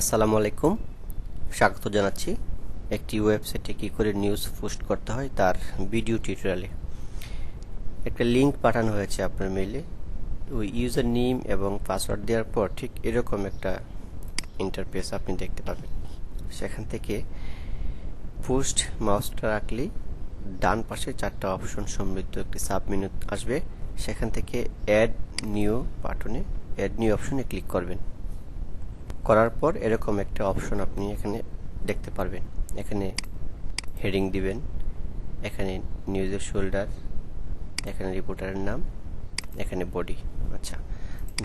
আসসালামু আলাইকুম। স্বাগত জানাচ্ছি একটি ওয়েবসাইটে কী করে নিউজ পোস্ট করতে হয় তার ভিডিও টিউটোরিয়ালে একটা লিংক পাঠানো হয়েছে আপনার মেইলে ওই ইউজার নেম এবং পাসওয়ার্ড দেওয়ার পর ঠিক এরকম একটা ইন্টারফেস আপনি দেখতে পাবেন। সেখান থেকে পোস্ট মাউসটা রাখলেই ডান পাশে চারটা অপশন সমৃদ্ধ একটি সাব মেনু আসবে। সেখান থেকে অ্যাড নিউ বাটনে অ্যাড নিউ অপশনে ক্লিক করবেন। করার পর এরকম একটা অপশন আপনি এখানে দেখতে পারবেন। এখানে হেডিং দিবেন, এখানে নিউজের শোল্ডার এখানে রিপোর্টারের নাম, এখানে বডি আচ্ছা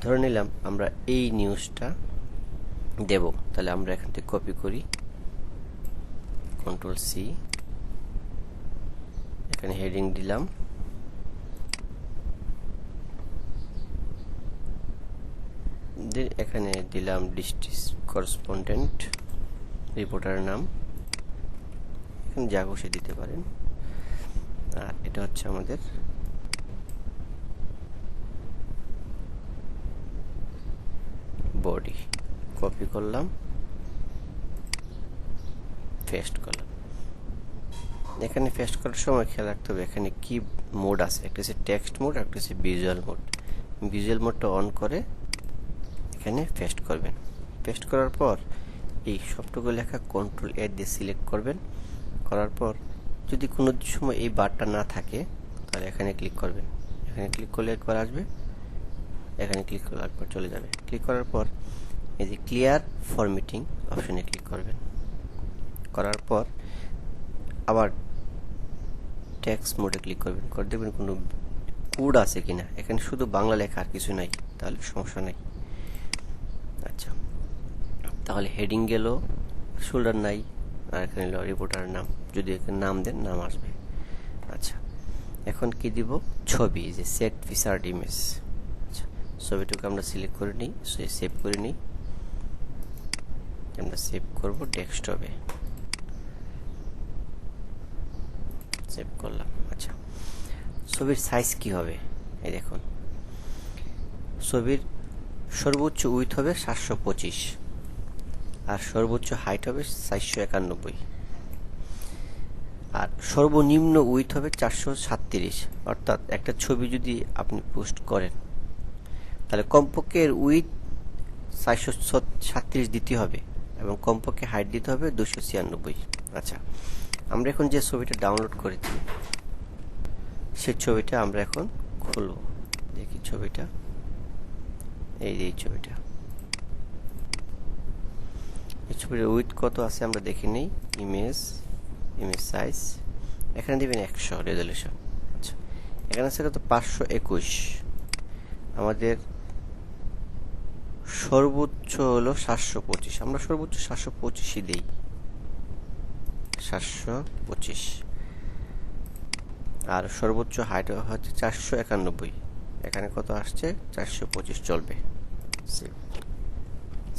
ধরে নিলাম আমরা এই নিউজটা দেব। তাহলে আমরা এখান থেকে কপি করি। কন্ট্রোল সি এখানে হেডিং দিলাম। এখানে দিলাম ডিস্ট্রিক্ট করসপন্ডেন্ট রিপোর্টারের নাম। এখানে যা খুশি দিতে পারেন। আর এটা হচ্ছে আমাদের বডি। কপি করলাম। পেস্ট করলাম। এখানে পেস্ট করার সময় খেয়াল রাখতে হবে, এখানে কি মোড আছে? একটা হচ্ছে টেক্সট মোড একটা হচ্ছে ভিজুয়াল মোড। ভিজুয়াল মোডটা অন করে এখানে পেস্ট করবেন। পেস্ট করার পর এই সবটুকু লেখা কন্ট্রোল এ দিয়ে সিলেক্ট করবেন। করার পর যদি কোনো সময় এই বারটা না থাকে, তাহলে এখানে ক্লিক করবেন। এখানে ক্লিক করলে একবার আসবে। এখানে ক্লিক করলে একবার চলে যাবে। ক্লিক করার পর এই যে ক্লিয়ার ফরমেটিং অপশনে ক্লিক করবেন। করার পর আবার টেক্সট মোডে ক্লিক করবেন। করে দেখবেন কোনো কোড আছে কিনা। এখানে শুধু বাংলা লেখা আর কিছু নাই, তাহলে সমস্যা নাই। আচ্ছা। তাহলে হেডিং গেল শোল্ডার নাই, আর এখানে রিপোর্টারের নাম। যদি এখানে নাম দেন, নাম আসবে। আচ্ছা এখন কি দিব? ছবি, যে সেট ফিচার্ড ইমেজ আচ্ছা ছবিটুকু আমরা সিলেক্ট করে নিই সেভ করে নিই। আমরা সেভ করব ডেস্কটপে সেভ করলাম আচ্ছা। ছবির সাইজ কি হবে? এই দেখুন। ছবির সর্বোচ্চ উইথ হবে সাতশো পঁচিশ আর সর্বোচ্চ হাইট হবে চারশো একানব্বই। আর সর্বনিম্ন উইথ হবে চারশো সাতত্রিশ। অর্থাৎ একটা ছবি যদি আপনি পোস্ট করেন, তাহলে কমপক্ষে এর উইথ চারশো সাতত্রিশ দিতে হবে এবং কমপক্ষে হাইট দিতে হবে দুশো ছিয়ানব্বই। আচ্ছা আমরা এখন যে ছবিটা ডাউনলোড করেছি সেই ছবিটা আমরা এখন খুলব। দেখি ছবিটা। এই এই ছবিটা। এই ছবির উইথ কত আছে আমরা দেখে নিই। ইমেজ ইমেজ সাইজ এখানে দেবেন একশো রেজলিউশন আচ্ছা এখানে আছে কত? পাঁচশো একুশ। আমাদের সর্বোচ্চ হলো সাতশো পঁচিশ। আমরা সর্বোচ্চ সাতশো পঁচিশই দিই। সাতশো পঁচিশ। আর সর্বোচ্চ হাইট হচ্ছে চারশো একানব্বই। এখানে কত আসছে? চারশো পঁচিশ চলবে। সেভ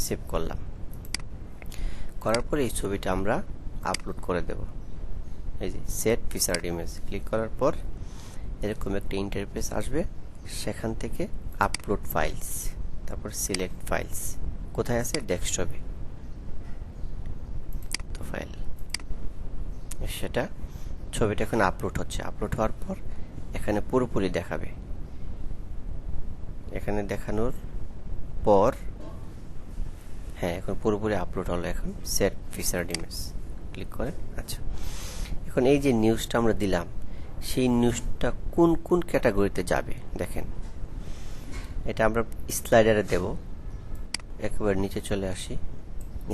সেভ করলাম। করার পরে এই ছবিটা আমরা আপলোড করে দেব। এই যে সেট ফিচার্ড ইমেজ ক্লিক করার পর এরকম একটা ইন্টারফেস আসবে। সেখান থেকে আপলোড ফাইলস তারপর সিলেক্ট ফাইলস কোথায় আছে? ডেস্কটপে তো ফাইল সেটা ছবিটা এখন আপলোড হচ্ছে। আপলোড হওয়ার পর এখানে পুরোপুরি দেখাবে। এখানে দেখানোর পর হ্যাঁ এখন পুরোপুরি আপলোড হলো এখন সেট ফিচার্ড ইমেজ ক্লিক করেন আচ্ছা। এখন এই যে নিউজটা আমরা দিলাম, সেই নিউজটা কোন কোন ক্যাটাগরিতে যাবে? দেখেন, এটা আমরা স্লাইডারে দেব, একেবারে নিচে চলে আসি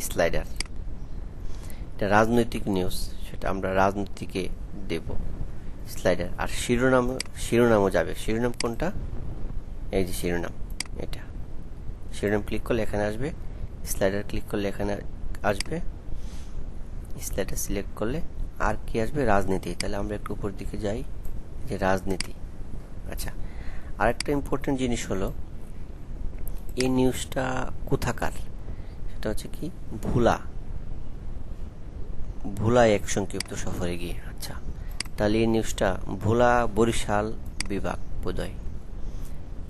স্লাইডার এটা রাজনৈতিক নিউজ সেটা আমরা রাজনীতিকে দেব স্লাইডার আর শিরোনাম শিরোনামও যাবে। শিরোনাম কোনটা? এই যে শিরোনাম, এটা। শিরোনাম ক্লিক করলে এখানে আসবে স্লাইডার ক্লিক করলে এখানে আসবে স্লাইডার সিলেক্ট করলে আর কি আসবে? রাজনীতি। তাহলে আমরা একটু উপর দিকে যাই যে রাজনীতি। আচ্ছা আরেকটা ইম্পর্টেন্ট জিনিস হলো, এই নিউজটা কোথাকার? সেটা হচ্ছে কি, ভুলা। ভোলা এক সংক্ষিপ্ত সফরে গিয়ে। আচ্ছা তাহলে এই নিউজটা ভোলা বরিশাল বিভাগ বোধহয়।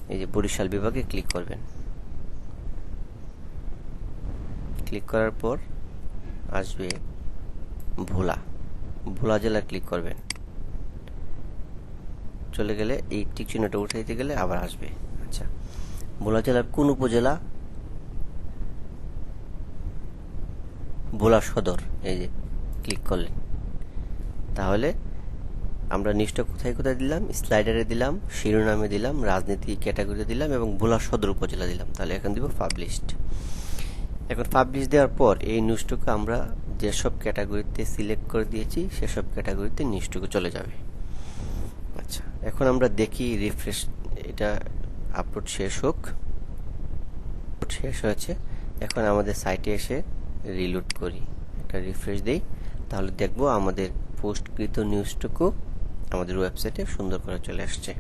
এই যে বরিশাল বিভাগে ক্লিক করবেন। ক্লিক করার পর আসবে ভোলা। ভোলা জেলা ক্লিক করবেন। চলে গেলে এই টিক চিহ্নটা উঠাইতে গেলে আবার আসবে। আচ্ছা ভোলা জেলার কোন উপজেলা? ভোলা সদর, এই যে ক্লিক করলেন। তাহলে আমরা নিউজটা কোথায় কোথায় দিলাম? স্লাইডারে দিলাম, শিরোনামে দিলাম, রাজনীতি ক্যাটাগরিতে দিলাম এবং ভোলা সদর উপজেলা দিলাম। তাহলে এখন দিব পাবলিশড এখন পাবলিশ দেওয়ার পর এই নিউজটুকু আমরা যেসব ক্যাটাগরিতে সিলেক্ট করে দিয়েছি, সেসব ক্যাটাগরিতে নিউজটুকু চলে যাবে। আচ্ছা এখন আমরা দেখি রিফ্রেশ এটা আপলোড শেষ হোক। শেষ হয়েছে। এখন আমাদের সাইটে এসে রিলোড করি। একটা রিফ্রেশ দিই। তাহলে দেখব আমাদের পোস্টকৃত নিউজটুকু আমাদের ওয়েবসাইটে সুন্দর করে চলে আসছে।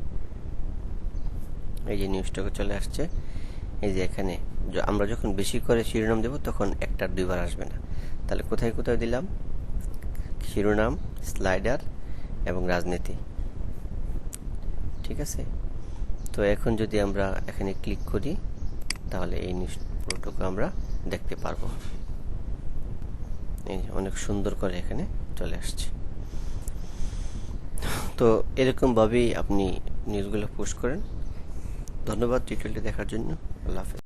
এই যে নিউজটাকে চলে আসছে। এই যে এখানে আমরা যখন বেশি করে শিরোনাম দেব, তখন একটার দুইবার আসবে না। তাহলে কোথায় কোথায় দিলাম? শিরোনাম, স্লাইডার এবং রাজনীতি। ঠিক আছে? তো এখন যদি আমরা এখানে ক্লিক করি, তাহলে এই নিউজ পুরোটুকু আমরা দেখতে পারব। এই অনেক সুন্দর করে এখানে চলে আসছে। তো এরকমভাবেই আপনি নিউজগুলো পোস্ট করেন। ধন্যবাদ টিউটোরিয়ালটি দেখার জন্য। আল্লাহ হাফেজ।